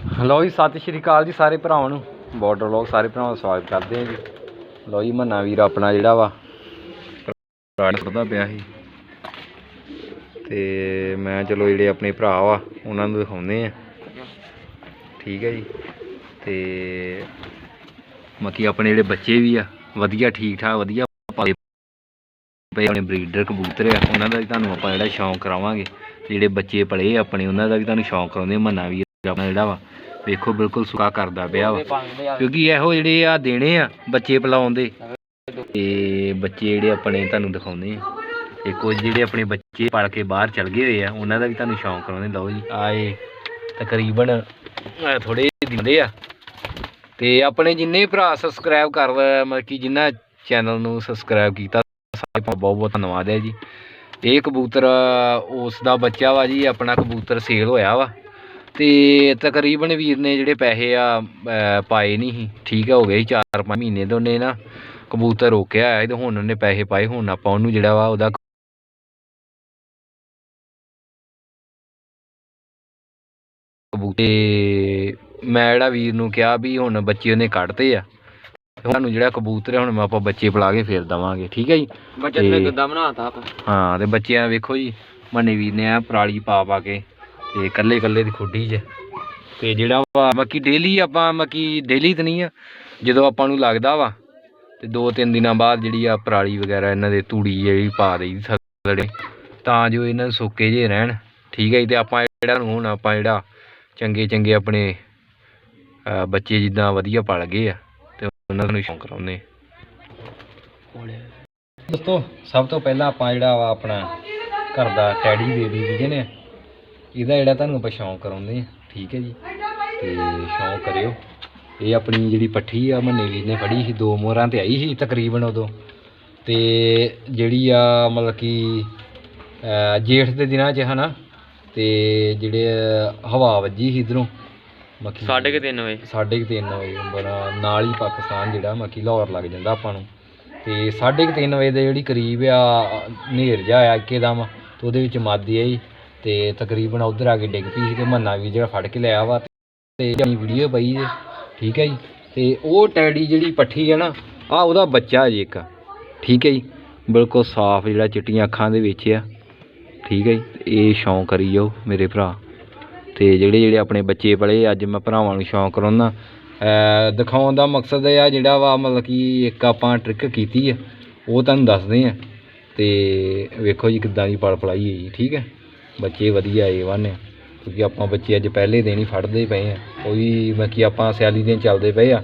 ਲਓ ਜੀ, ਸਤਿ ਸ਼੍ਰੀ ਅਕਾਲ ਜੀ ਸਾਰੇ ਭਰਾਵਾਂ ਨੂੰ। ਬਾਰਡਰ ਲੋਕ ਸਾਰੇ ਭਰਾਵਾਂ ਦਾ ਸਵਾਗਤ ਕਰਦੇ ਆ ਜੀ। ਲਓ ਜੀ ਮੰਨਾ ਵੀਰ ਆਪਣਾ ਜਿਹੜਾ ਵਾ ਪ੍ਰਾਣ ਕਰਦਾ ਪਿਆ ਸੀ। ਤੇ ਮੈਂ ਚਲੋ ਜਿਹੜੇ ਆਪਣੇ ਭਰਾ ਵਾ, ਉਹਨਾਂ ਨੂੰ ਦਿਖਾਉਂਦੇ ਆ ਠੀਕ ਹੈ ਜੀ। ਤੇ ਮੱਕੀ ਆਪਣੇ ਜਿਹੜੇ ਬੱਚੇ ਵੀ ਆ, ਵਧੀਆ ਠੀਕ ਠਾਕ ਵਧੀਆ ਪਾਲੇ ਪਏ ਆਪਣੇ ਬਰੀਡਰ, ਕਬੂਤਰ ਆ, ਉਹਨਾਂ ਦਾ ਵੀ ਤੁਹਾਨੂੰ ਆਪਾਂ ਜਿਹੜਾ ਸ਼ੌਂਕ ਕਰਾਵਾਂਗੇ। ਤੇ ਜਿਹੜੇ ਬੱਚੇ ਪਲੇ ਆਪਣੇ, ਉਹਨਾਂ ਦਾ ਵੀ ਤੁਹਾਨੂੰ ਸ਼ੌਂਕ ਕਰਾਉਂਦੇ ਆ। ਮੰਨਾ ਵੀ ਆਪਣਾ ਜਿਹੜਾ ਵਾ। ਵੇਖੋ ਬਿਲਕੁਲ ਸੁਕਾ ਕਰਦਾ ਪਿਆ ਵਾ। ਕਿਉਂਕਿ ਇਹੋ ਜਿਹੜੇ ਆ ਦੇਣੇ ਆ ਬੱਚੇ ਪਲਾਉਣ ਦੇ। ਤੇ ਬੱਚੇ ਜਿਹੜੇ ਆਪਣੇ ਤੁਹਾਨੂੰ ਦਿਖਾਉਂਦੇ ਆ। ਤੇ ਕੁਝ ਜਿਹੜੇ ਆਪਣੇ ਬੱਚੇ ਪੜ ਕੇ ਬਾਹਰ ਚਲ ਗਏ ਹੋਏ ਆ ਉਹਨਾਂ ਦਾ ਵੀ ਤੁਹਾਨੂੰ ਸ਼ੌਂਕ ਕਰਾਉਂਦੇ ਲਓ ਜੀ ਆਏ ਤਕਰੀਬਨ ਥੋੜੇ ਦਿੰਦੇ ਆ। ਤੇ ਆਪਣੇ ਜਿੰਨੇ ਭਰਾ ਸਬਸਕ੍ਰਾਈਬ ਕਰ ਮਤਲਬ ਕਿ ਜਿਨ੍ਹਾਂ ਚੈਨਲ ਨੂੰ ਸਬਸਕ੍ਰਾਈਬ ਕੀਤਾ ਸਾਰੇ ਬਹੁਤ ਬਹੁਤ ਧੰਨਵਾਦ ਹੈ ਜੀ। ਇਹ ਕਬੂਤਰ ਉਸ ਦਾ ਬੱਚਾ ਵਾ ਜੀ ਆਪਣਾ ਕਬੂਤਰ ਸੇਲ ਹੋਇਆ ਵਾ। ਤੇ ਤਕਰੀਬਨ ਵੀਰ ਨੇ ਜਿਹੜੇ ਪੈਸੇ ਆ ਪਾਏ ਨਹੀਂ ਸੀ। ਠੀਕ ਆ ਹੋ ਗਏ 4-5 ਮਹੀਨੇ ਤੋਂ ਉਹਨੇ ਨਾ ਕਬੂਤਰ ਰੋਕਿਆ ਹੈ ਤੇ ਹੁਣ ਉਹਨੇ ਪੈਸੇ ਪਾਏ ਹੁਣ ਆਪਾਂ ਉਹਨੂੰ ਜਿਹੜਾ ਵਾ ਉਹਦਾ ਤੇ ਮੈਂ ਜਿਹੜਾ ਵੀਰ ਨੂੰ ਕਿਹਾ ਵੀ ਹੁਣ ਬੱਚੇ ਉਹਨੇ ਕੱਢਤੇ ਆ। ਤੇ ਹੁਣ ਸਾਨੂੰ ਜਿਹੜਾ ਕਬੂਤਰ ਹੈ ਹੁਣ ਮੈਂ ਆਪਾਂ ਬੱਚੇ ਪਲਾ ਕੇ ਫੇਰ ਦਵਾਂਗੇ ਠੀਕ ਹੈ ਜੀ? ਬੱਚਤ ਤੇ- ਨੇ ਗੱਦਾ ਬਣਾਤਾ ਆਪਾਂ। ਹਾਂ ਤੇ ਬੱਚਿਆਂ ਵੇਖੋ ਜੀ ਮੰਨੇ ਵੀਰ ਨੇ ਆ ਪਰਾਲੀ ਪਾ ਪਾ ਕੇ। ਤੇ ਕੱਲੇ ਕੱਲੇ ਦੀ ਖੁੱਡੀ 'ਚ। ਤੇ ਜਿਹੜਾ ਵਾ ਬਾਕੀ ਡੇਲੀ ਆਪਾਂ ਬਾਕੀ ਡੇਲੀ ਤਾਂ ਨਹੀਂ ਆ, ਜਦੋਂ ਆਪਾਂ ਨੂੰ ਲੱਗਦਾ ਵਾ, ਤੇ ਦੋ ਤਿੰਨ ਦਿਨਾਂ ਬਾਅਦ ਜਿਹੜੀ ਆ ਪਰਾਲੀ ਵਗੈਰਾ ਇਹਨਾਂ ਦੇ ਤੂੜੀ ਜਿਹੜੀ ਪਾ ਦੇਈ ਥੱਲੇ। ਤਾਂ ਜੋ ਇਹਨਾਂ ਦੇ ਸੁੱਕੇ ਜੇ ਰਹਿਣ, ਠੀਕ ਹੈ ਜੀ, ਤੇ ਆਪਾਂ ਜਿਹੜਾ ਨੂੰ ਹੁਣ ਆਪਾਂ ਜਿਹੜਾ ਚੰਗੇ ਚੰਗੇ ਆਪਣੇ ਬੱਚੇ ਜਿੱਦਾਂ ਵਧੀਆ ਪਲ ਗਏ ਆ, ਤੇ ਉਹਨਾਂ ਨੂੰ ਸ਼ੌਂਕ ਕਰਾਉਂਦੇ ਦੋਸਤੋ, ਸਭ ਤੋਂ ਪਹਿਲਾਂ ਆਪਾਂ ਜਿਹੜਾ ਵਾ ਆਪਣਾ ਘਰ ਦਾ ਟੈਡੀ ਬੇਬੀ ਵੀ ਨੇ ਇਹਦਾ ਜਿਹੜਾ ਤੁਹਾਨੂੰ ਆਪਾਂ ਸ਼ੌਂਕ ਕਰਾਉਂਦੇ ਆ ਠੀਕ ਹੈ ਜੀ? ਤੇ ਸ਼ੌਂਕ ਕਰਿਓ। ਇਹ ਆਪਣੀ ਜਿਹੜੀ ਪੱਠੀ ਆ ਮੰਨੇ ਵੀਰ ਨੇ ਫੜੀ ਸੀ ਦੋ ਮੋਹਰਾਂ ਤੇ ਆਈ ਸੀ ਤਕਰੀਬਨ ਉਦੋਂ। ਤੇ ਜਿਹੜੀ ਆ ਮਤਲਬ ਕਿ ਜੇਠ ਦੇ ਦਿਨਾਂ 'ਚ ਹਨਾ ਤੇ ਜਿਹੜੇ ਹਵਾ ਵੱਜੀ ਸੀ ਇਧਰੋਂ ਮੱਖੀ ਸਾਢੇ ਕੁ ਤਿੰਨ ਵਜੇ। ਸਾਢੇ ਕੁ ਤਿੰਨ ਵਜੇ ਬੜਾ ਨਾਲ ਹੀ ਪਾਕਿਸਤਾਨ ਜਿਹੜਾ ਮੱਕੀ ਲਾਹੌਰ ਲੱਗ ਜਾਂਦਾ ਆਪਾਂ ਨੂੰ। ਤੇ ਸਾਢੇ ਕੁ ਤਿੰਨ ਵਜੇ ਦੇ ਜਿਹੜੀ ਕਰੀਬ ਆ ਹਨੇਰ ਜਾ ਆਇਆ ਇੱਕਦਮ ਤੇ ਉਹਦੇ ਵਿੱਚ ਮਾਦੀ ਆਈ। ਤੇ ਤਕਰੀਬਨ ਉਧਰ ਆ ਕੇ ਡਿੱਗ ਪਈ ਸੀ ਤੇ ਮੰਨਾ ਵੀ ਜਿਹੜਾ ਫੜ ਕੇ ਲਿਆ ਵਾ ਤੇ ਆਪਣੀ ਵੀਡੀਓ ਪਈ ਜੇ, ਠੀਕ ਹੈ ਜੀ? ਤੇ ਉਹ ਟੈਡੀ ਜਿਹੜੀ ਪੱਠੀ ਹੈ ਨਾ, ਆ ਉਹਦਾ ਬੱਚਾ ਜੀ ਇੱਕ, ਠੀਕ ਹੈ ਜੀ? ਬਿਲਕੁਲ ਸਾਫ਼ ਜਿਹੜਾ ਚਿੱਟੀਆਂ ਅੱਖਾਂ ਦੇ ਵਿੱਚ ਆ, ਠੀਕ ਹੈ ਜੀ? ਇਹ ਸ਼ੌਂਕ ਕਰੀ ਜਾਓ ਮੇਰੇ ਭਰਾ। ਤੇ ਜਿਹੜੇ ਜਿਹੜੇ ਆਪਣੇ ਬੱਚੇ ਪਲੇ, ਅੱਜ ਮੈਂ ਭਰਾਵਾਂ ਨੂੰ ਸ਼ੌਂਕ ਕਰਾਉਣਾ ਦਿਖਾਉਣ ਦਾ ਮਕਸਦ ਇਹ ਆ ਜਿਹੜਾ ਵਾ, ਮਤਲਬ ਕਿ ਇੱਕ ਆਪਾਂ ਟ੍ਰਿਕ ਕੀਤੀ ਆ, ਉਹ ਤੁਹਾਨੂੰ ਦੱਸਦੇ ਆ। ਤੇ ਵੇਖੋ ਜੀ ਕਿੱਦਾਂ ਦੀ ਪਲ ਪਲਾਈ ਹੈ ਜੀ ਠੀਕ ਹੈ? ਬੱਚੇ ਵਧੀਆ ਏ ਵਨ ਆ ਕਿਉਂਕਿ ਆਪਾਂ ਬੱਚੇ ਅੱਜ ਪਹਿਲੇ ਦਿਨ ਹੀ ਫੜਦੇ ਪਏ ਆ। ਉਹ ਵੀ ਮੈਂ ਕਿ ਆਪਾਂ ਸਿਆਲੀ ਦਿਨ ਚੱਲਦੇ ਪਏ ਆ।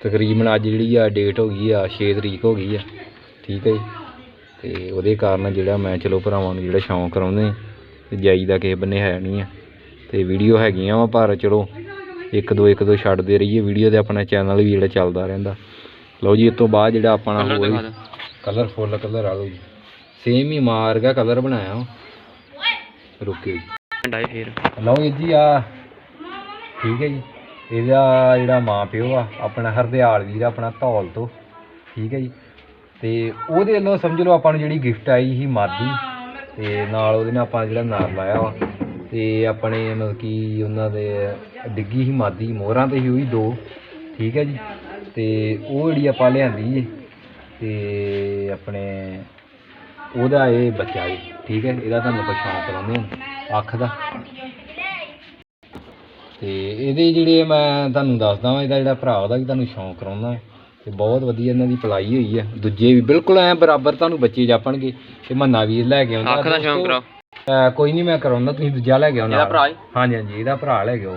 ਤਕਰੀਬਨ ਅੱਜ ਜਿਹੜੀ ਆ ਡੇਟ ਹੋ ਗਈ ਆ 6 ਤਰੀਕ ਹੋ ਗਈ ਆ। ਠੀਕ ਹੈ ਜੀ? ਤੇ ਉਹਦੇ ਕਾਰਨ ਜਿਹੜਾ ਮੈਂ ਚਲੋ ਭਰਾਵਾਂ ਨੂੰ ਜਿਹੜਾ ਸ਼ੌਂਕ ਕਰਾਉਂਦੇ ਤੇ ਜਾਈਦਾ ਕਿਸੇ ਬੰਨੇ ਹੈ ਨਹੀਂ ਆ। ਤੇ ਵੀਡੀਓ ਹੈਗੀਆਂ ਵਾ ਪਰ ਚਲੋ ਇੱਕ ਦੋ ਇੱਕ ਦੋ ਛੱਡਦੇ ਰਹੀਏ। ਵੀਡੀਓ ਤੇ ਆਪਣਾ ਚੈਨਲ ਵੀ ਜਿਹੜਾ ਚੱਲਦਾ ਰਹਿੰਦਾ। ਲਓ ਜੀ ਇਸ ਤੋਂ ਬਾਅਦ ਜਿਹੜਾ ਆਪਣਾ ਹੋਰ ਦੇ ਕਲਰ ਆ ਲਓ ਜੀ। ਸੇਮ ਹੀ ਮਾਰਗਾ ਕਲਰ ਬਣਾਇਆ ਰੁਕਿਓ ਜੀ। ਡਾਈ ਫੇਰ। ਲਓ ਜੀ ਜੀ ਆ ਠੀਕ ਹੈ ਜੀ। ਇਹਦਾ ਜਿਹੜਾ ਮਾਂ ਪਿਓ ਆ ਆਪਣਾ ਹਰਦਿਆਲ ਵੀਰ ਆਪਣਾ ਧੌਲ ਤੋਂ। ਠੀਕ ਹੈ ਜੀ। ਤੇ ਉਹਦੇ ਵੱਲੋਂ ਸਮਝ ਲਓ ਆਪਾਂ ਨੂੰ ਜਿਹੜੀ ਗਿਫਟ ਆਈ ਸੀ ਮਾਦੀ ਤੇ ਨਾਲ ਉਹਦੇ ਨਾਲ ਆਪਾਂ ਜਿਹੜਾ ਨਾਰ ਲਾਇਆ ਵਾ। ਤੇ ਆਪਣੇ ਮਤਲਬ ਕਿ ਉਹਨਾਂ ਦੇ ਡਿੱਗੀ ਸੀ ਮਾਦੀ ਮੋਹਰਾਂ ਤੇ ਹੀ ਹੋਈ ਦੋ। ਠੀਕ ਹੈ ਜੀ। ਤੇ ਉਹ ਜਿਹੜੀ ਆਪਾਂ ਲਿਆਂਦੀ ਏ ਤੇ ਆਪਣੇ ਉਹਦਾ ਇਹ ਬੱਚਾ ਜੀ ਠੀਕ ਹੈ ਇਹਦਾ ਤੁਹਾਨੂੰ ਆਪਾਂ ਸ਼ੌਂਕ ਕਰਾਉਂਦੇ ਹਾਂ ਅੱਖ ਦਾ। ਤੇ ਇਹਦੇ ਜਿਹੜੇ ਮੈਂ ਤੁਹਾਨੂੰ ਦੱਸਦਾ ਵਾਂ ਇਹਦਾ ਜਿਹੜਾ ਭਰਾ ਉਹਦਾ ਵੀ ਤੁਹਾਨੂੰ ਸ਼ੌਂਕ ਕਰਾਉਣਾ ਤੇ ਬਹੁਤ ਵਧੀਆ ਇਹਨਾਂ ਦੀ ਪਲਾਈ ਹੋਈ ਆ। ਦੂਜੇ ਵੀ ਬਿਲਕੁਲ ਐ ਬਰਾਬਰ ਤੁਹਾਨੂੰ ਬੱਚੇ ਜਾਪਣਗੇ ਤੇ ਮੰਨਾ ਵੀਰ ਲੈ ਕੇ ਆਉਂਦਾ। ਅੱਖ ਦਾ ਸ਼ੌਂਕ ਕਰਾਓ। ਕੋਈ ਨਹੀਂ ਮੈਂ ਕਰਾਉਂਦਾ ਤੁਸੀਂ ਦੂਜਾ ਲੈ ਕੇ ਆਉਣਾ ਇਹਦਾ ਭਰਾ ਈ? ਹਾਂਜੀ ਹਾਂਜੀ ਇਹਦਾ ਭਰਾ ਲੈ ਕੇ ਆਓ।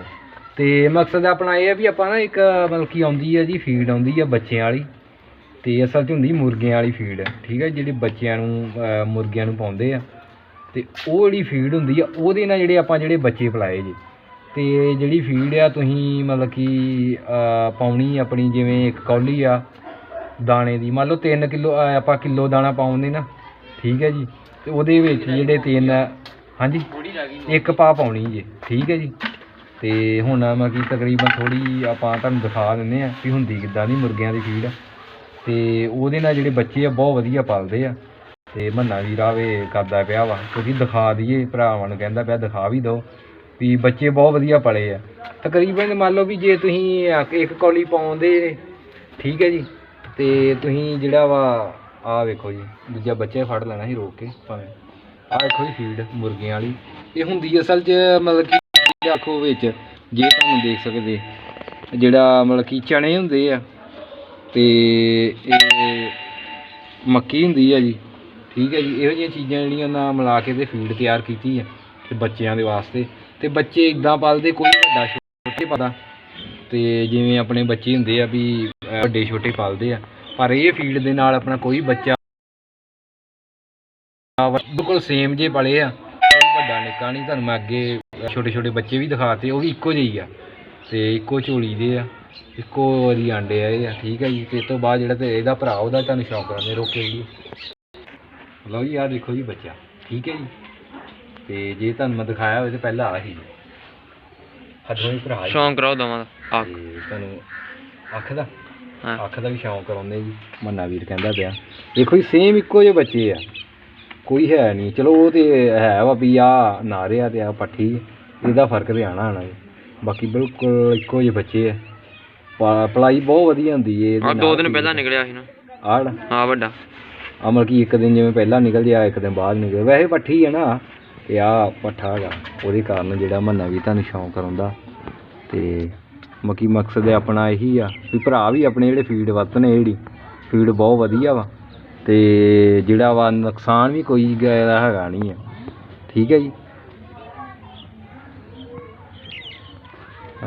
ਤੇ ਮਕਸਦ ਆਪਣਾ ਇਹ ਹੈ ਵੀ ਆਪਾਂ ਨਾ ਇੱਕ ਮਤਲਬ ਕੀ ਆਉਂਦੀ ਹੈ ਜੀ ਫੀਡ ਆਉਂਦੀ ਹੈ ਬੱਚਿਆਂ ਵਾਲੀ। ਤੇ ਅਸਲ 'ਚ ਹੁੰਦੀ ਮੁਰਗਿਆਂ ਵਾਲੀ ਫੀਡ ਠੀਕ ਹੈ ਜਿਹੜੇ ਬੱਚਿਆਂ ਨੂੰ ਮੁਰਗਿਆਂ ਨੂੰ ਪਾਉਂਦੇ ਆ। ਤੇ ਉਹ ਜਿਹੜੀ ਫੀਡ ਹੁੰਦੀ ਆ, ਉਹਦੇ ਨਾਲ ਜਿਹੜੇ ਆਪਾਂ ਜਿਹੜੇ ਬੱਚੇ ਪਲਾਏ ਜੀ। ਤੇ ਜਿਹੜੀ ਫੀਡ ਆ, ਤੁਸੀਂ ਮਤਲਬ ਕਿ ਪਾਉਣੀ ਆਪਣੀ ਜਿਵੇਂ ਇੱਕ ਕੌਲੀ ਆ, ਦਾਣੇ ਦੀ, ਮੰਨ ਲਓ 3 ਕਿਲੋ ਆਪਾਂ ਕਿਲੋ ਦਾਣਾ ਪਾਉਂਦੇ ਨਾ, ਠੀਕ ਹੈ ਜੀ। ਤੇ ਉਹਦੇ ਵਿੱਚ ਜਿਹੜੇ ਤਿੰਨ, ਹਾਂਜੀ, ਇੱਕ ਪਾ ਪਾਉਣੀ ਜੀ, ਠੀਕ ਹੈ ਜੀ। ਤੇ ਹੁਣ ਮੈਂ ਕੀ ਤਕਰੀਬਨ ਥੋੜੀ ਆਪਾਂ ਤੁਹਾਨੂੰ ਦਿਖਾ ਦਿੰਦੇ ਆ ਵੀ ਹੁੰਦੀ ਕਿੱਦਾਂ ਦੀ ਮੁਰਗਿਆਂ ਦੀ ਫੀਡ ਤੇ ਉਹਦੇ ਨਾਲ ਜਿਹੜੇ ਬੱਚੇ ਆ, ਬਹੁਤ ਵਧੀਆ ਪਲਦੇ ਆ। ਤੇ ਮੰਨਾ ਵੀਰ ਆਵੇ ਕਰਦਾ ਪਿਆ ਵਾ ਕਿਉਂਕਿ ਦਿਖਾ ਦਈਏ, ਭਰਾਵਾਂ ਨੂੰ ਕਹਿੰਦਾ ਪਿਆ, ਦਿਖਾ ਵੀ ਦਿਓ ਵੀ ਬੱਚੇ ਬਹੁਤ ਵਧੀਆ ਪਲੇ ਆ। ਤਕਰੀਬਨ ਮੰਨ ਲਓ ਵੀ ਜੇ ਤੁਸੀਂ ਇੱਕ- ਇੱਕ ਕੌਲੀ ਪਾਉਂਦੇ, ਠੀਕ ਹੈ ਜੀ, ਤੇ ਤੁਸੀਂ ਜਿਹੜਾ ਵਾ ਆ ਵੇਖੋ ਜੀ, ਦੂਜਾ ਬੱਚਾ ਫੜ ਲੈਣਾ ਸੀ ਰੋਕ ਕੇ ਭਾਵੇਂ। ਆ ਵੇਖੋ ਜੀ ਫੀਡ ਮੁਰਗੀਆਂ ਵਾਲੀ। ਇਹ ਹੁੰਦੀ ਅਸਲ 'ਚ ਮਤਲਬ ਕਿ ਆਖੋ ਵਿੱਚ, ਜੇ ਤੁਹਾਨੂੰ ਦੇਖ ਸਕਦੇ, ਜਿਹੜਾ ਮਤਲਬ ਕਿ ਚਣੇ ਹੁੰਦੇ ਆ ਤੇ ਇਹ ਮੱਕੀ ਹੁੰਦੀ ਆ ਜੀ, ਠੀਕ ਹੈ ਜੀ, ਇਹੋ ਜਿਹੀਆਂ ਚੀਜ਼ਾਂ ਜਿਹੜੀਆਂ ਨਾ ਮਿਲਾ ਕੇ ਤੇ ਫੀਡ ਤਿਆਰ ਕੀਤੀ ਆ ਤੇ ਬੱਚਿਆਂ ਦੇ ਵਾਸਤੇ। ਤੇ ਬੱਚੇ ਇਦਾਂ ਪਾਲਦੇ, ਕੋਈ ਵੱਡਾ ਛੋਟੇ ਪਤਾ ਤੇ ਜਿਵੇਂ ਆਪਣੇ ਬੱਚੇ ਹੁੰਦੇ ਆ ਵੀ, ਅਹ ਵੱਡੇ ਛੋਟੇ ਪਾਲਦੇ ਆ, ਪਰ ਇਹ ਫੀਡ ਦੇ ਨਾਲ ਆਪਣਾ ਕੋਈ ਬੱਚਾ ਬਿਲਕੁਲ ਸੇਮ ਜੇ ਪਲੇ ਆ ਵੱਡਾ ਨਿੱਕਾ ਨਹੀਂ। ਤੁਹਾਨੂੰ ਮੈਂ ਅੱਗੇ ਛੋਟੇ ਛੋਟੇ ਬੱਚੇ ਵੀ ਦਿਖਾਤੇ ਉਹ ਵੀ ਇੱਕੋ ਜਿਹੇ ਆ। ਤੇ ਇੱਕੋ ਝੋਲੀ ਦੇ ਆ। ਇੱਕੋ ਵਾਰੀ ਆਂਡੇ ਆ ਇਹ ਆ ਠੀਕ ਹੈ ਜੀ ਤੇ ਇਸ ਤੋਂ ਬਾਅਦ ਜਿਹੜਾ ਤੇ ਇਹਦਾ ਭਰਾ ਉਹਦਾ ਤੁਹਾਨੂੰ ਸ਼ੌਂਕ ਕਰਾਂਗੇ ਰੋਕੇ ਜੀ। ਲਓ ਜੀ ਆਹ ਦੇਖੋ ਜੀ ਬੱਚਾ ਠੀਕ ਹੈ ਜੀ। ਤੇ ਜੇ ਤੁਹਾਨੂੰ ਮੈਂ ਦਿਖਾਇਆ ਹੋਵੇ ਤੇ ਪਹਿਲਾਂ ਆ। ਹੱਥੋਂ ਹੀ ਭਰਾ ਜੀ ਸ਼ੌਂਕ ਕਰਾਓ ਦੋਵਾਂ ਦਾ ਆ ਤੇ ਤੁਹਾਨੂੰ ਅੱਖ ਦਾ ਹਾਂ। ਅੱਖ ਦਾ ਵੀ ਸ਼ੌਂਕ ਕਰਾਉਂਦੇ ਜੀ ਮੰਨਾ ਵੀਰ ਕਹਿੰਦਾ ਪਿਆ। ਦੇਖੋ ਜੀ ਸੇਮ ਇੱਕੋ ਜਿਹੇ ਬੱਚੇ ਆ। ਕੋਈ ਹੈ ਨਹੀਂ ਚਲੋ ਉਹ ਤੇ ਹੈ ਵਾ ਵੀ ਆ ਨਾਰਿਆ ਤੇ ਆ ਪੱਠੀ ਇਹਦਾ ਫ਼ਰਕ ਤੇ ਆਣਾ ਆਣਾ ਜੀ। ਬਾਕੀ ਬਿਲਕੁਲ ਇੱਕੋ ਜਿਹੇ ਬੱਚੇ ਆ। ਪਲਾਈ ਬਹੁਤ ਵਧੀਆ ਹੁੰਦੀ ਏ ਆ ਦੋ ਦਿਨ ਪਹਿਲਾਂ ਨਿਕਲਿਆ ਸੀ ਨਾ। ਆੜ ਆ ਵੱਡਾ। ਆ ਮਤਲਬ ਕਿ ਇੱਕ ਦਿਨ ਜਿਵੇਂ ਪਹਿਲਾਂ ਨਿਕਲ ਜਾ ਇੱਕ ਦਿਨ ਬਾਅਦ ਨਿਕਲ। ਵੈਸੇ ਪੱਠੀ ਹੈ ਨਾ ਤੇ ਆ ਪੱਠਾ ਹੈਗਾ। ਉਹਦੇ ਕਾਰਨ ਜਿਹੜਾ ਮੰਨਾ ਵੀ ਤੁਹਾਨੂੰ ਸ਼ੌਂਕ ਕਰਾਉਂਦਾ। ਤੇ ਮੱਕੀ ਮਕਸਦ ਆਪਣਾ ਇਹੀ ਆ ਵੀ ਭਰਾ ਵੀ ਆਪਣੇ ਜਿਹੜੇ ਫੀਡ ਵਰਤਨੇ ਜਿਹੜੀ ਫੀਡ ਬਹੁਤ ਵਧੀਆ ਵਾ। ਤੇ ਜਿਹੜਾ ਵਾ ਨੁਕਸਾਨ ਵੀ ਕੋਈ ਗ- ਹੈਗਾ ਨਹੀਂ ਆ। ਠੀਕ ਹੈ ਜੀ?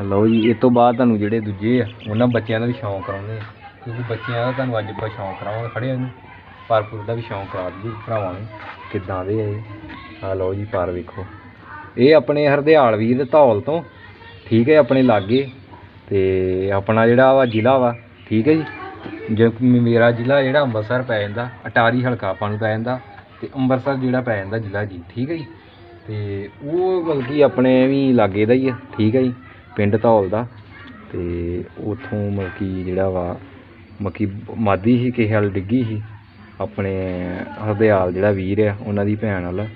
ਲਓ ਜੀ, ਇਹ ਤੋਂ ਬਾਅਦ ਤੁਹਾਨੂੰ ਜਿਹੜੇ ਦੂਜੇ ਆ, ਉਹਨਾਂ ਬੱਚਿਆਂ ਦਾ ਵੀ ਸ਼ੌਂਕ ਕਰਾਉਂਦੇ ਆ। ਕਿਉਂਕਿ ਬੱਚਿਆਂ ਦਾ ਤੁਹਾਨੂੰ ਅੱਜ ਆਪਾਂ ਸ਼ੌਂਕ ਕਰਾਵਾਂਗੇ ਖੜੇ ਨੂੰ ਪਰਪੁਰ ਦਾ ਵੀ ਸ਼ੌਂਕ ਕਰਾ ਦਈਏ, ਭਰਾਵਾਂ ਨੂੰ। ਕਿੱਦਾਂ ਦੇ ਆ ਇਹ? ਆ ਲਓ ਜੀ, ਪਰ ਵੇਖੋ। ਇਹ ਆਪਣੇ ਹਰਦਿਆਲ ਵੀਰ ਧੌਲ ਤੋਂ, ਠੀਕ ਹੈ, ਆਪਣੇ ਲਾਗੇ। ਤੇ ਆਪਣਾ ਜਿਹੜਾ ਵਾ ਜ਼ਿਲ੍ਹਾ ਵਾ, ਠੀਕ ਹੈ ਜੀ? ਜੇ ਮੇਰਾ ਜ਼ਿਲ੍ਹਾ ਜਿਹੜਾ ਅੰਮ੍ਰਿਤਸਰ ਪੈ ਜਾਂਦਾ, ਅਟਾਰੀ ਹਲਕਾ ਆਪਾਂ ਨੂੰ ਪੈ ਜਾਂਦਾ, ਤੇ ਅੰਮ੍ਰਿਤਸਰ ਜਿਹੜਾ ਪੈ ਜਾਂਦਾ ਜ਼ਿਲ੍ਹਾ ਜੀ, ਠੀਕ ਹੈ ਜੀ? ਤੇ ਉਹ ਮਤਲਬ ਕਿ ਆਪਣੇ ਵੀ ਲਾਗੇ ਦਾ ਹੀ ਆ, ਠੀਕ ਹੈ ਜੀ? ਪਿੰਡ ਧੌਲ ਦਾ ਅਤੇ ਉੱਥੋਂ ਮਤਲਬ ਕਿ ਜਿਹੜਾ ਵਾ ਮਤਲਬ ਕਿ ਮਾਦੀ ਸੀ ਕਿਸੇ ਵੱਲ ਡਿੱਗੀ ਸੀ ਆਪਣੇ ਹਰਦਿਆਲ ਜਿਹੜਾ ਵੀਰ ਆ ਉਹਨਾਂ ਦੀ ਭੈਣ ਵਾਲਾ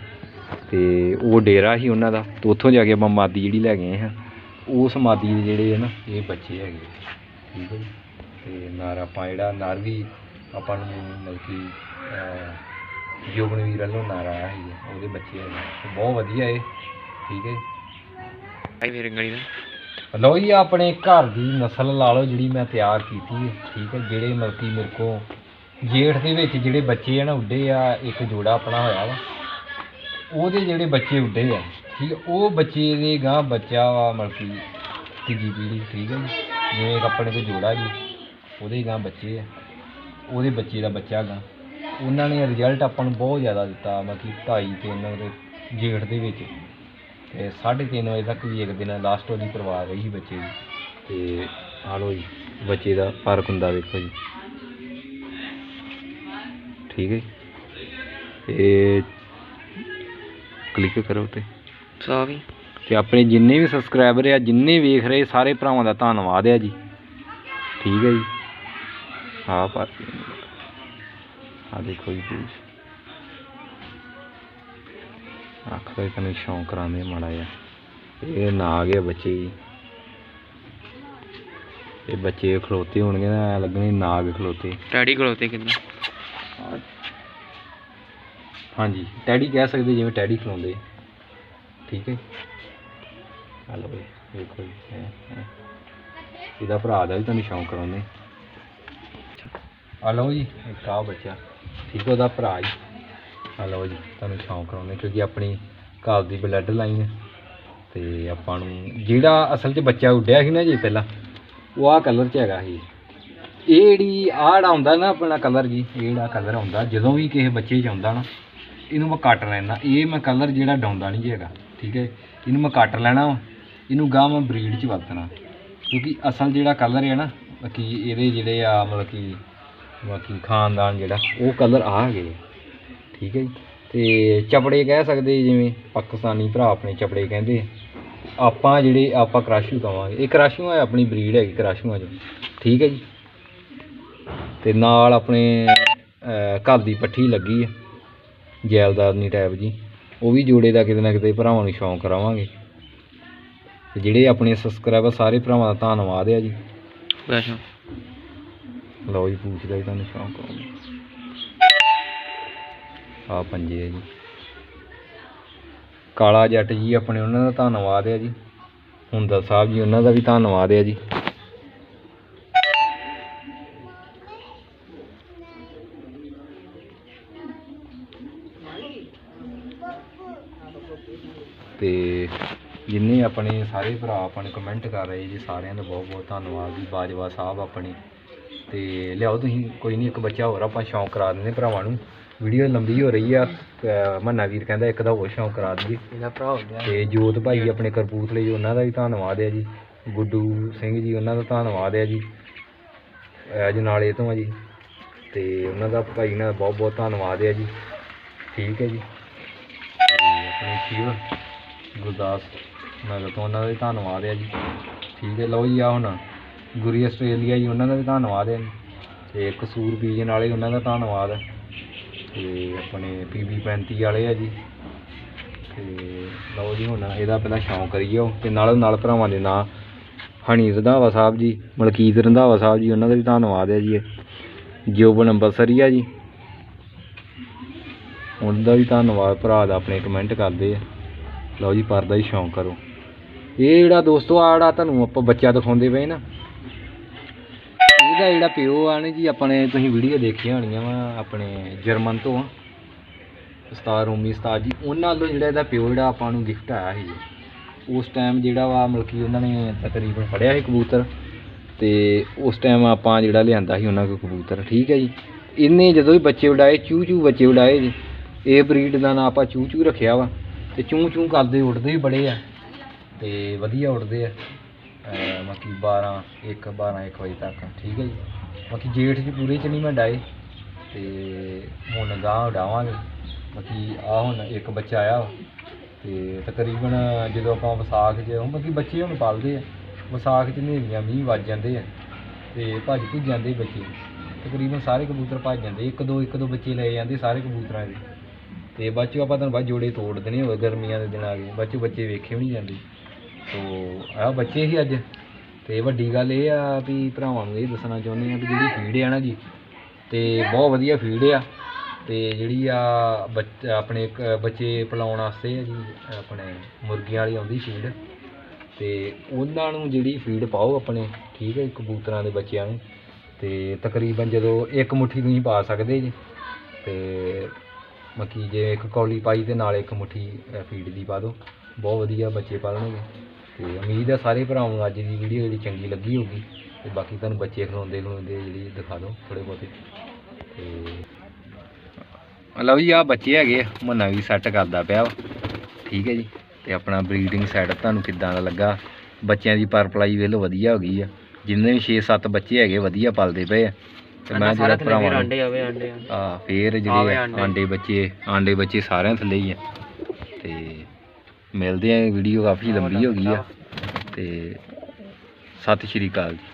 ਅਤੇ ਉਹ ਡੇਰਾ ਸੀ ਉਹਨਾਂ ਦਾ ਅਤੇ ਉੱਥੋਂ ਜਾ ਕੇ ਆਪਾਂ ਮਾਦੀ ਜਿਹੜੀ ਲੈ ਗਏ ਹਾਂ। ਉਸ ਮਾਦੀ ਦੇ ਜਿਹੜੇ ਆ ਨਾ ਇਹ ਬੱਚੇ ਹੈਗੇ ਠੀਕ ਹੈ ਜੀ? ਅਤੇ ਨਰ ਆਪਾਂ ਜਿਹੜਾ ਨਰ ਵੀ ਆਪਾਂ ਨੂੰ ਮਤਲਬ ਕਿ ਅਹ, ਜੋਬਨ ਵੀਰ ਵੱਲੋਂ ਨਰ ਆਇਆ ਸੀ ਉਹਦੇ ਬੱਚੇ ਹੈਗੇ ਬਹੁਤ ਵਧੀਆ ਇਹ ਠੀਕ ਹੈ ਜੀ? ਆਈ ਗਲੀ ਦਾ। ਲਓ ਜੀ ਆਪਣੇ ਘਰ ਦੀ ਨਸਲ ਲਾ ਲਓ ਜਿਹੜੀ ਮੈਂ ਤਿਆਰ ਕੀਤੀ ਹੈ, ਠੀਕ ਹੈ, ਜਿਹੜੇ ਮਤਲਬ ਕਿ ਮੇਰੇ ਕੋ ਜੇਠ ਦੇ ਵਿੱਚ ਜਿਹੜੇ ਬੱਚੇ ਆ ਨਾ, ਉੱਡੇ ਆ, ਇੱਕ ਜੋੜਾ ਆਪਣਾ ਹੋਇਆ ਵਾ, ਉਹਦੇ ਜਿਹੜੇ ਬੱਚੇ ਉੱਡੇ ਆ, ਠੀਕ ਹੈ, ਉਹ ਬੱਚੇ ਦੇ ਗਾਂ ਬੱਚਾ ਵਾ ਮਤਲਬ ਕਿ ਤੀਜੀ ਪੀੜੀ ਠੀਕ ਹੈ ਜੀ, ਜਿਵੇਂ ਇੱਕ ਆਪਣੇ ਕੋਲ ਜੋੜਾ ਜੀ, ਉਹਦੇ ਗਾਂ ਬੱਚੇ ਆ, ਉਹਦੇ ਬੱਚੇ ਦਾ ਬੱਚਾ ਗਾਂ, ਉਹਨਾਂ ਨੇ ਰਿਜ਼ਲਟ ਆਪਾਂ ਨੂੰ ਬਹੁਤ ਜ਼ਿਆਦਾ ਦਿੱਤਾ, ਮਤਲਬ ਕਿ ਢਾਈ ਤਿੰਨ ਦੇ ਜੇਠ ਦੇ ਵਿੱਚ। ਤੇ 3:30 ਵਜੇ ਤੱਕ ਵੀ ਇੱਕ ਦਿਨ ਲਾਸਟ ਉਹਦੀ ਪਰਵਾਹ ਰਹੀ ਬੱਚੇ ਦੀ। ਤੇ ਆ ਲਓ ਜੀ ਬੱਚੇ ਦਾ ਫ਼ਰਕ ਹੁੰਦਾ ਵੇਖੋ ਜੀ। ਠੀਕ ਹੈ। ਤੇ ਕਲਿੱਕ ਕਰੋ ਤੇ ਹੀ ਤੇ ਆਪਣੇ ਜਿੰਨੇ ਵੀ ਸਬਸਕ੍ਰਾਈਬਰ ਆ ਜਿੰਨੇ ਵੇਖ ਰਹੇ ਸਾਰੇ ਭਰਾਵਾਂ ਦਾ ਧੰਨਵਾਦ ਆ ਜੀ। ਠੀਕ ਹੈ ਜੀ। ਆ ਪਰ ਆ ਦੇਖੋ ਜੀ ਅੱਖ ਦਾ ਤੈਨੂੰ ਸ਼ੌਂਕ ਕਰਾਉਂਦੇ ਮਾੜਾ ਜਿਹਾ। ਇਹ ਨਾ ਆ ਗਿਆ ਬੱਚੇ ਜੀ। ਇਹ ਬੱਚੇ ਖਲੋਤੇ ਹੋਣਗੇ ਨਾ ਐਂ ਲੱਗਣੇ ਨਾਗ ਖਲੋਤੇ। ਟੈਡੀ ਖਲੋਤੇ ਕਿੰਨਾ ਹਾਂਜੀ ਟੈਡੀ ਕਹਿ ਸਕਦੇ ਜਿਵੇਂ ਟੈਡੀ ਖਲੋਂਦੇ। ਠੀਕ ਹੈ ਆ ਲਓ ਜੀ ਵੇਖੋ ਜੀ ਹੈਂ, ਹੈਂ। ਇਹਦਾ ਭਰਾ ਦਾ ਵੀ ਤੁਹਾਨੂੰ ਸ਼ੌਂਕ ਕਰਾਉਂਦੇ। ਆ ਲਓ ਜੀ ਇੱਕ ਆ ਬੱਚਾ। ਠੀਕ ਉਹਦਾ ਭਰਾ ਹੀ ਆ ਲਓ ਜੀ, ਤੁਹਾਨੂੰ ਸ਼ੌਂਕ ਕਰਾਉਂਦੇ ਕਿਉਂਕਿ ਆਪਣੀ ਘਰ ਦੀ ਬਲੱਡ ਲਾਈਨ ਤੇ ਆਪਾਂ ਨੂੰ ਜਿਹੜਾ ਅਸਲ 'ਚ ਬੱਚਾ ਉੱਡਿਆ ਸੀ ਨਾ ਜੀ ਪਹਿਲਾਂ, ਉਹ ਆ ਕਲਰ 'ਚ ਹੈਗਾ ਸੀ। ਇਹ ਜਿਹੜੀ ਆਹ ਜਿਹੜਾ ਆਉਂਦਾ ਨਾ ਆਪਣਾ ਕਲਰ ਜੀ, ਇਹ ਜਿਹੜਾ ਕਲਰ ਆਉਂਦਾ ਜਦੋਂ ਵੀ ਕਿਸੇ ਬੱਚੇ 'ਚ ਆਉਂਦਾ ਨਾ, ਇਹਨੂੰ ਮੈਂ ਕੱਟ ਲੈਣਾ ਇਹ ਮੈਂ ਕਲਰ ਜਿਹੜਾ ਡਾਉਂਦਾ ਨਹੀਂ ਜੀ ਹੈਗਾ, ਠੀਕ ਹੈ, ਇਹਨੂੰ ਮੈਂ ਕੱਟ ਲੈਣਾ ਵਾ, ਇਹਨੂੰ ਗਾਂ ਮੈਂ ਬਰੀਡ 'ਚ ਵਰਤਣਾ, ਕਿਉਂਕਿ ਅਸਲ ਜਿਹੜਾ ਕਲਰ ਹੈ ਨਾ ਕਿ ਇਹਦੇ ਜਿਹੜੇ ਆ ਮਤਲਬ ਕਿ ਬਾਕੀ ਖਾਨਦਾਨ ਜਿਹੜਾ, ਉਹ ਕਲਰ ਆ। ਗਏ ਠੀਕ ਹੈ ਜੀ। ਤੇ ਚਪੜੇ ਕਹਿ ਸਕਦੇ ਜਿਵੇਂ ਪਾਕਿਸਤਾਨੀ ਭਰਾ ਆਪਣੇ ਚਪੜੇ ਕਹਿੰਦੇ ਆ। ਆਪਾਂ ਜਿਹੜੇ ਆਪਾਂ ਕਰਾਸ਼ੂ ਕਵਾਂਗੇ। ਇਹ ਕਰਾਸ਼ੂ ਹੈ ਆਪਣੀ ਬਰੀਡ ਹੈਗੀ ਕਰਾਸ਼ੂਆਂ ਚ। ਠੀਕ ਹੈ ਜੀ। ਤੇ ਨਾਲ ਆਪਣੇ ਘਰ ਦੀ ਪੱਠੀ ਲੱਗੀ ਹੈ ਜੈਲਦਾਰਨੀ ਟਾਈਪ ਜੀ। ਉਹ ਵੀ ਜੋੜੇ ਦਾ ਕਿਤੇ ਨਾ ਕਿਤੇ ਭਰਾਵਾਂ ਨੂੰ ਸ਼ੌਂਕ ਕਰਾਵਾਂਗੇ। ਤੇ ਜਿਹੜੇ ਆਪਣੇ ਸਬਸਕ੍ਰਾਈਬਰ ਸਾਰੇ ਭਰਾਵਾਂ ਦਾ ਧੰਨਵਾਦ ਹੈ ਜੀ। ਲਓ ਜੀ ਪੁੱਛਦਾ ਜੀ ਤੁਹਾਨੂੰ ਸ਼ੌਂਕ ਆ ਪੰਜੇ ਆ ਜੀ। ਕਾਲਾ ਜੱਟ ਜੀ, ਆਪਣੇ ਉਹਨਾਂ ਦਾ ਧੰਨਵਾਦ ਹੈ ਜੀ। ਹੁੰਦਾ ਸਾਹਿਬ ਜੀ, ਉਹਨਾਂ ਦਾ ਵੀ ਧੰਨਵਾਦ ਹੈ ਜੀ। ਤੇ ਜਿੰਨੇ ਆਪਣੇ ਸਾਰੇ ਭਰਾ ਆਪਣੇ ਕਮੈਂਟ ਕਰ ਰਹੇ ਜੀ, ਸਾਰਿਆਂ ਦਾ ਬਹੁਤ ਬਹੁਤ ਧੰਨਵਾਦ ਜੀ, ਬਾਜਵਾ ਸਾਹਿਬ ਆਪਣੇ। ਤੇ ਲਿਆਓ ਤੁਸੀਂ, ਕੋਈ ਨਹੀਂ, ਇੱਕ ਬੱਚਾ ਹੋਰ ਆਪਾਂ ਸ਼ੌਂਕ ਕਰਾ ਦਿੰਦੇ ਭਰਾਵਾਂ ਨੂੰ। ਵੀਡੀਓ ਲੰਬੀ ਹੋ ਰਹੀ ਆ ਅਹ ਮੰਨਾ ਵੀਰ ਕਹਿੰਦਾ ਇੱਕ ਦਾ ਹੋਰ ਸ਼ੌਂਕ ਕਰਾ ਦਈਏ। ਇਹਦਾ ਭਰਾ ਹੋ ਗਿਆ। ਤੇ ਜੋਤ ਭਾਈ ਆਪਣੇ ਕਰਪੂਤਲੇ ਜੀ ਉਹਨਾਂ ਦਾ ਵੀ ਧੰਨਵਾਦ ਹੈ ਜੀ। ਗੁੱਡੂ ਸਿੰਘ ਜੀ ਉਹਨਾਂ ਦਾ ਧੰਨਵਾਦ ਹੈ ਜੀ। ਅਜਨਾਲੇ ਤੋਂ ਆ ਜੀ। ਤੇ ਉਹਨਾਂ ਦਾ ਭਾਈ ਨਾਲ ਬਹੁਤ ਬਹੁਤ ਧੰਨਵਾਦ ਹੈ ਜੀ। ਠੀਕ ਹੈ ਜੀ। ਤੇ ਆਪਣੇ ਸ਼ਿਵ ਗੁਰਦਾਸ ਨਗਰ ਤੋਂ ਉਹਨਾਂ ਦਾ ਵੀ ਧੰਨਵਾਦ ਹੈ ਜੀ। ਠੀਕ ਹੈ ਲਓ ਜੀ ਆ ਹੁਣ ਗੁਰੀ ਆਸਟ੍ਰੇਲੀਆ ਜੀ ਉਹਨਾਂ ਦਾ ਵੀ ਧੰਨਵਾਦ ਹੈ ਜੀ। ਤੇ ਕਸੂਰ ਬੀਜਣ ਵਾਲੇ ਉਹਨਾਂ ਦਾ ਧੰਨਵਾਦ ਹੈ ਤੇ ਆਪਣੇ ਪੀਬੀ 35 ਵਾਲੇ ਆ ਜੀ। ਤੇ ਲਓ ਜੀ ਹੁਣ ਇਹਦਾ ਪਹਿਲਾਂ ਸ਼ੌਂਕ ਕਰੀਓ ਤੇ ਨਾਲੋਂ ਨਾਲ ਭਰਾਵਾਂ ਦੇ ਨਾਂ ਹਣੀ ਰੰਧਾਵਾ ਸਾਹਿਬ ਜੀ, ਮਲਕੀਤ ਰੰਧਾਵਾ ਸਾਹਿਬ ਜੀ, ਉਹਨਾਂ ਦਾ ਵੀ ਧੰਨਵਾਦ ਹੈ ਜੀ ਜੋਬਨ ਅੰਬਰਸਰੀ ਆ ਜੀ। ਉਹਨਾਂ ਦਾ ਵੀ ਧੰਨਵਾਦ ਭਰਾ ਦਾ, ਆਪਣੇ ਕਮੈਂਟ ਕਰਦੇ ਆ। ਲਓ ਜੀ, ਪਰਦਾ ਹੀ ਸ਼ੌਂਕ ਕਰੋ। ਇਹ ਜਿਹੜਾ ਦੋਸਤੋ ਆ ਜਿਹੜਾ ਤੁਹਾਨੂੰ ਆਪਾਂ ਬੱਚਾ ਦਿਖਾਉਂਦੇ ਪਏ ਨਾ ਇਹਦਾ ਜਿਹੜਾ ਪਿਓ ਆ ਨਾ ਜੀ, ਆਪਣੇ ਤੁਸੀਂ ਵੀਡੀਓ ਦੇਖੀਆਂ ਹੋਣੀਆਂ ਵਾ, ਆਪਣੇ ਜਰਮਨ ਤੋਂ ਆ। ਉਸਤਾਦ ਰੂਮੀ ਉਸਤਾਦ ਜੀ, ਉਹਨਾਂ ਵੱਲੋਂ ਜਿਹੜਾ ਇਹਦਾ ਪਿਓ ਜਿਹੜਾ ਆਪਾਂ ਨੂੰ ਗਿਫਟ ਆਇਆ ਸੀ ਜੀ। ਉਸ ਟਾਈਮ ਜਿਹੜਾ ਵਾ ਮਤਲਬ ਕਿ ਉਹਨਾਂ ਨੇ ਤਕਰੀਬਨ ਫੜਿਆ ਸੀ ਕਬੂਤਰ ਤੇ ਉਸ ਟਾਈਮ ਆਪਾਂ ਜਿਹੜਾ ਲਿਆਂਦਾ ਸੀ ਉਹਨਾਂ ਕੋਲ ਕਬੂਤਰ, ਠੀਕ ਹੈ ਜੀ। ਇਹਨੇ ਜਦੋਂ ਵੀ ਬੱਚੇ ਉਡਾਏ ਚੂ ਚੂ ਬੱਚੇ ਉਡਾਏ ਜੀ, ਇਹ ਬਰੀਡ ਦਾ ਨਾਂ ਆਪਾਂ ਚੂ ਚੂ ਰੱਖਿਆ ਵਾ ਤੇ ਚੂ ਚੂ ਕਰਦੇ ਉੱਡਦੇ ਵੀ ਬੜੇ ਆ ਤੇ ਵਧੀਆ ਉੱਡਦੇ ਆ। ਮਤਲਬ ਕਿ 12 1 12 1 ਵਜੇ ਤੱਕ। ਠੀਕ ਹੈ ਜੀ? ਬਾਕੀ ਜੇਠ ਚ ਪੂਰੇ ਚ ਨਹੀਂ ਮੈਂ ਡਾਏ। ਤੇ ਹੁਣ ਗਾਂ ਉਡਾਵਾਂਗੇ। ਬਾਕੀ ਆ ਹੁਣ ਇੱਕ ਬੱਚਾ ਆਇਆ ਵਾ। ਤੇ ਤਕਰੀਬਨ ਜਦੋਂ ਆਪਾਂ ਵਿਸਾਖ 'ਚ ਹੁਣ ਬਾਕੀ ਬੱਚੇ ਹੁਣ ਪਾਲਦੇ ਆ। ਵਿਸਾਖ 'ਚ ਹਨੇਰੀਆਂ ਮੀਂਹ ਵੱਜ ਜਾਂਦੇ ਆ। ਤੇ ਭੱਜ ਭੁੱਜ ਜਾਂਦੇ ਬੱਚੇ। ਤਕਰੀਬਨ ਸਾਰੇ ਕਬੂਤਰ ਭੱਜ ਜਾਂਦੇ ਇੱਕ ਦੋ ਇੱਕ ਦੋ ਬੱਚੇ ਲੈ ਜਾਂਦੇ ਸਾਰੇ ਕਬੂਤਰਾਂ ਦੇ। ਤੇ ਬਾਅਦ 'ਚੋਂ ਆਪਾਂ ਤੁਹਾਨੂੰ ਬਾਅਦ ਜੋੜੇ ਤੋੜ ਦੇਣੇ ਹੋਵੇ ਗਰਮੀਆਂ ਦੇ ਦਿਨ ਆ ਗਏ। ਬਾਅਦ 'ਚੋਂ ਬੱਚੇ ਵੇਖੇ ਵੀ ਨਹੀਂ ਜਾਂਦੇ। ਸੋ ਆਹ ਬੱਚੇ ਹੀ ਅੱਜ। ਤੇ ਵੱਡੀ ਗੱਲ ਇਹ ਆ ਵੀ ਭਰਾਵਾਂ ਨੂੰ ਇਹ ਦੱਸਣਾ ਚਾਹੁੰਦੇ ਆ ਵੀ ਜਿਹੜੀ ਫੀਡ ਆ ਨਾ ਜੀ, ਤੇ ਬਹੁਤ ਵਧੀਆ ਫੀਡ ਆ। ਤੇ ਜਿਹੜੀ ਆ ਬੱਚ, ਆਪਣੇ ਇੱਕ ਬੱਚੇ ਪਲਾਉਣ ਵਾਸਤੇ ਆ ਜੀ, ਆਪਣੇ ਮੁਰਗੀਆਂ ਵਾਲੀ ਆਉਂਦੀ ਫੀਡ ਤੇ ਉਹਨਾਂ ਨੂੰ ਜਿਹੜੀ ਫੀਡ ਪਾਓ ਆਪਣੇ, ਠੀਕ ਹੈ ਕਬੂਤਰਾਂ ਦੇ ਬੱਚਿਆਂ ਨੂੰ। ਤੇ ਤਕਰੀਬਨ ਜਦੋਂ ਇੱਕ ਮੁੱਠੀ ਤੁਸੀਂ ਪਾ ਸਕਦੇ ਜੀ, ਤੇ ਮੱਕੀ ਜੇ ਇੱਕ ਕੌਲੀ ਪਾਈ ਤੇ ਨਾਲ ਇੱਕ ਮੁੱਠੀ ਫੀਡ ਦੀ ਪਾ ਦਿਓ। ਬਹੁਤ ਵਧੀਆ ਬੱਚੇ ਪਾਲਣਗੇ। ਤੇ ਉਮੀਦ ਹੈ ਸਾਰੇ ਭਰਾਵਾਂ ਨੂੰ ਅੱਜ ਦੀ ਵੀਡੀਓ ਜਿਹੜੀ ਚੰਗੀ ਲੱਗੀ ਹੋਊਗੀ। ਤੇ ਬਾਕੀ ਤੁਹਾਨੂੰ ਬੱਚੇ ਖਿਲਾਉਂਦੇ ਖਿਲਾਉਂਦੇ ਜਿਹੜੀ ਦਿਖਾ ਦਿਓ ਥੋੜੇ ਬਹੁਤੇ। ਤੇ ਲਓ ਜੀ ਆ ਬੱਚੇ ਹੈਗੇ ਮੰਨਾ ਵੀ ਸੈੱਟ ਕਰਦਾ ਪਿਆ ਵਾ। ਠੀਕ ਹੈ ਜੀ ਤੇ ਆਪਣਾ ਬਰੀਡਿੰਗ ਸੈਟ ਤੁਹਾਨੂੰ ਕਿੱਦਾਂ ਦਾ ਲੱਗਾ? ਬੱਚਿਆਂ ਦੀ ਪਰਪਲਾਈ ਵੇਲੋ ਵਧੀਆ ਹੋ ਗਈ ਆ। ਜਿੰਨੇ ਵੀ 6-7 ਬੱਚੇ ਹੈਗੇ ਵਧੀਆ ਪਲਦੇ ਪਏ ਆ। ਤੇ ਮੈਂ ਜਿਹੜਾ ਭਰਾਵਾਂ ਆਂਡੇ ਆਵੇ ਆਂਡੇ ਆ। ਫੇਰ ਜਿਹੜੇ ਆਂਡੇ। ਬੱਚੇ ਆਂਡੇ ਬੱਚੇ ਸਾਰਿਆਂ ਥੱਲੇ ਹੀ ਆ। ਮਿਲਦੇ ਆ ਵੀਡੀਓ ਕਾਫੀ ਲੰਬੀ ਹੋ ਗਈ ਆ। ਤੇ ਸਤਿ ਸ਼੍ਰੀ ਅਕਾਲ ਜੀ।